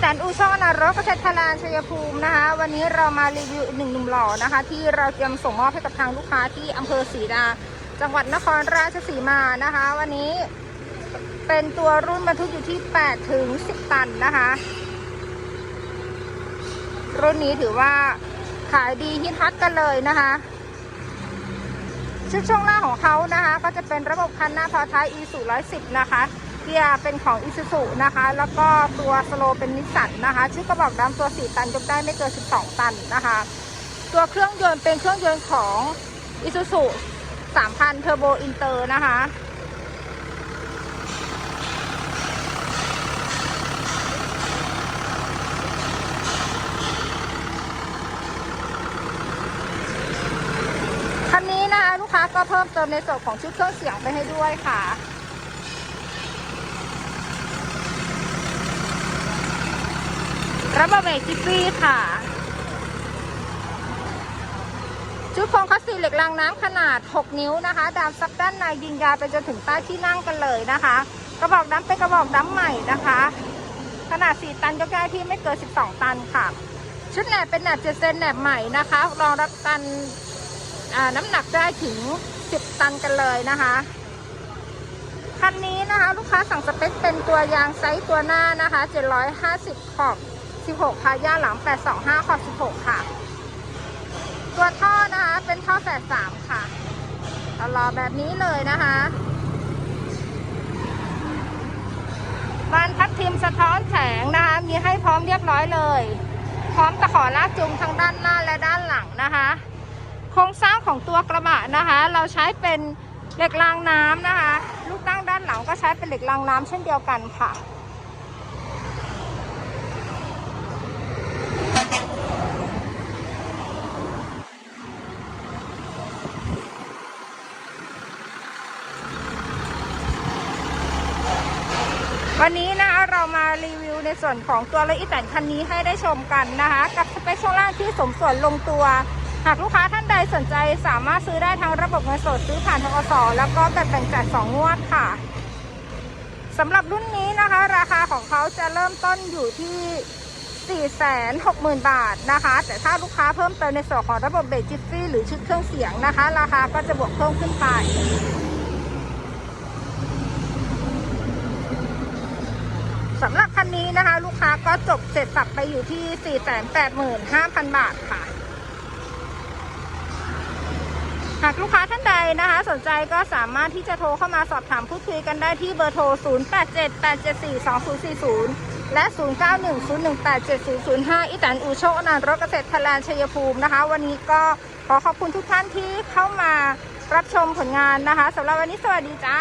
แสนอุชอนารถเกษตรทลานชัยภูมินะคะ วันนี้เรามารีวิวหนึ่งหนุ่มหล่อนะคะ ที่เราเตรียมส่งมอบให้กับทางลูกค้าที่อำเภอศรีดา จังหวัดนครราชสีมานะคะ วันนี้เป็นตัวรุ่นบรรทุกอยู่ที่ 8 ถึง 10 ตันนะคะ รุ่นนี้ถือว่าขายดีฮิตฮอตกันเลยนะคะชุดช่วงหน้าของเขานะคะ ก็จะเป็นระบบคันหน้าพอท้าย e สู110นะคะ เกียร์เป็นของ i s u z u นะคะ แล้วก็ตัวสโลเป็นนิสสันนะคะชุดกระบอกดำตัว 4 ตันยกได้ไม่เกิน 12 ตันนะคะ ตัวเครื่องยนต์เป็นเครื่องยนต์ของ i s u z u 3,000 Turbo Inter นะคะคันนี้นะคะลูกค้าก็เพิ่มเติมในส่วนของชุดเครื่องเสียงไปให้ด้วยค่ะ ระบบเบรกจิฟฟี่ค่ะ ชุดโครงคัสซีเหล็กรางน้ำขนาด 6 นิ้วนะคะ ดามซับด้านในยิงยาไปจนถึงใต้ที่นั่งกันเลยนะคะ กระบอกน้ำเป็นกระบอกน้ำใหม่นะคะ ขนาด 4 ตันยกได้ที่ไม่เกิน 12 ตันค่ะ ชุดแหนบเป็นแหนบเจ็ดเซนแหนบใหม่นะคะรองรับกันอ่าน้ำหนักได้ถึง 10 ตันกันเลยนะคะคันนี้นะคะ ลูกค้าสั่งสเปคเป็นตัวยางไซส์ตัวหน้านะคะ 750 ขอบ 16พาย่าหลัง 825ขอบ16 ค่ะ ตัวท่อนะคะ เป็นท่อแฝด3ค่ะตลอแบบนี้เลยนะคะบานพัดทิมสะท้อนแสงนะคะ มีให้พร้อมเรียบร้อยเลย พร้อมตะขอลากจูงทั้งด้านหน้าและด้านหลังนะคะ โครงสร้างของตัวกระบะนะคะ เราใช้เป็นเหล็กรางน้ำนะคะ ลูกตั้งด้านหลังก็ใช้เป็นเหล็กรางน้ำเช่นเดียวกันค่ะ วันนี้นะคะเรามารีวิวในส่วนของตัวรถอีแตนคันนี้ให้ได้ชมกันนะคะ กับสเปคช่วงล่างที่สมส่วนลงตัว หากลูกค้าท่านใดสนใจสามารถซื้อได้ทั้งระบบเงินสดซื้อผ่านทกสแล้วก็แบบแบ่งจ่ายสองงวดค่ะสำหรับรุ่นนี้นะคะ ราคาของเขาจะเริ่มต้นอยู่ที่ 460,000 บาทนะคะ แต่ถ้าลูกค้าเพิ่มเติมในส่วนของระบบเบรกจิฟฟี่หรือชุดเครื่องเสียงนะคะ ราคาก็จะบวกเพิ่มขึ้นไป สำหรับคันนี้นะคะ ลูกค้าก็จบเสร็จสับไปอยู่ที่ 485,000 บาทค่ะ หากลูกค้าท่านใดนะคะ สนใจก็สามารถที่จะโทรเข้ามาสอบถามพูดคุยกันได้ที่เบอร์โทร 0878742040 และ 0910187005 อิตันอูโชอนานรถเกษตรทลานชัยภูมินะคะ วันนี้ก็ขอขอบคุณทุกท่านที่เข้ามารับชมผลงานนะคะสำหรับวันนี้สวัสดีจ้า